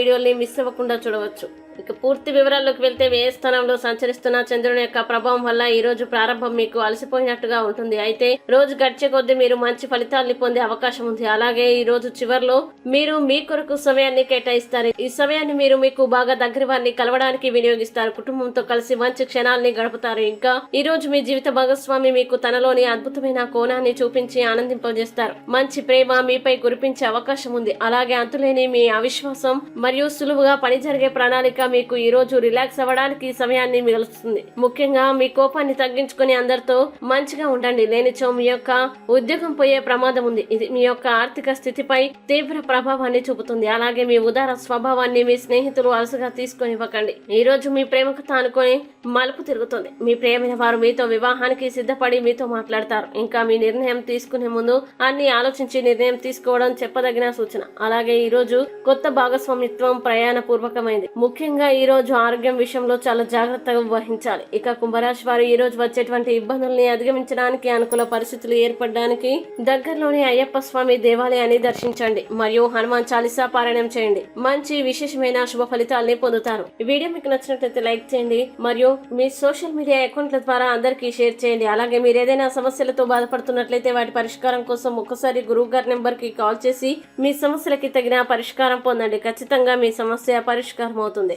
వీడియోని మిస్ అవ్వకుండా చూడవచ్చు. ఇక పూర్తి వివరాల్లోకి వెళ్తే ఏ స్థానంలో సంచరిస్తున్న చంద్రుని యొక్క ప్రభావం వల్ల ఈ రోజు ప్రారంభం మీకు అలసిపోయినట్టుగా ఉంటుంది. అయితే రోజు గడిచే కొద్దీ మీరు మంచి ఫలితాల్ని పొందే అవకాశం ఉంది. అలాగే ఈ రోజు చివర్లో మీరు మీ కొరకు సమయాన్ని కేటాయిస్తారు. ఈ సమయాన్ని మీరు మీకు బాగా దగ్గర వారిని కలవడానికి వినియోగిస్తారు. కుటుంబంతో కలిసి మంచి క్షణాల్ని గడుపుతారు. ఇంకా ఈ రోజు మీ జీవిత భాగస్వామి మీకు తనలోని అద్భుతమైన కోణాన్ని చూపించి ఆనందింపజేస్తారు. మంచి ప్రేమ మీపై కురిపించే అవకాశం ఉంది. అలాగే అంతులేని మీ అవిశ్వాసం మరియు సులువుగా పని జరిగే ప్రణాళిక మీకు ఈ రోజు రిలాక్స్ అవ్వడానికి సమయాన్ని మిగులుస్తుంది. ముఖ్యంగా మీ కోపాన్ని తగ్గించుకుని అందరితో మంచిగా ఉండండి. లేనిచో మీ యొక్క ఉద్యోగం పోయే ప్రమాదం ఉంది. ఇది మీ యొక్క ఆర్థిక స్థితిపై తీవ్ర ప్రభావాన్ని చూపుతుంది. అలాగే మీ ఉదార స్వభావాన్ని మీ స్నేహితులు అలసగా తీసుకొని ఇవ్వకండి ఈ రోజు మీ ప్రేమకు తానుకొని మలుపు తిరుగుతుంది. మీ ప్రేమైన వారు మీతో వివాహానికి సిద్ధపడి మీతో మాట్లాడతారు. ఇంకా మీ నిర్ణయం తీసుకునే ముందు అన్ని ఆలోచించి నిర్ణయం తీసుకోవడం చెప్పదగిన సూచన. అలాగే ఈ రోజు కొత్త భాగస్వామిత్వం ప్రయాణ పూర్వకమైంది ముఖ్యంగా ఈ రోజు ఆరోగ్యం విషయంలో చాలా జాగ్రత్తగా వహించాలి. ఇక కుంభరాశి వారు ఈరోజు వచ్చేటువంటి ఇబ్బందుల్ని అధిగమించడానికి అనుకూల పరిస్థితులు ఏర్పడడానికి దగ్గరలోని అయ్యప్ప స్వామి దేవాలయాన్ని దర్శించండి. మరియు హనుమాన్ చాలీసా పారాయణం చేయండి. మంచి విశేషమైన శుభ ఫలితాల్ని పొందుతారు. ఈ వీడియో మీకు నచ్చినట్లయితే లైక్ చేయండి. మరియు మీ సోషల్ మీడియా అకౌంట్ల ద్వారా అందరికీ షేర్ చేయండి. అలాగే మీరు ఏదైనా సమస్యలతో బాధపడుతున్నట్లయితే వాటి పరిష్కారం కోసం ఒక్కసారి గురువు గారి నెంబర్కి కాల్ చేసి మీ సమస్యలకి తగిన పరిష్కారం పొందండి. ఖచ్చితంగా మీ సమస్య పరిష్కారం అవుతుంది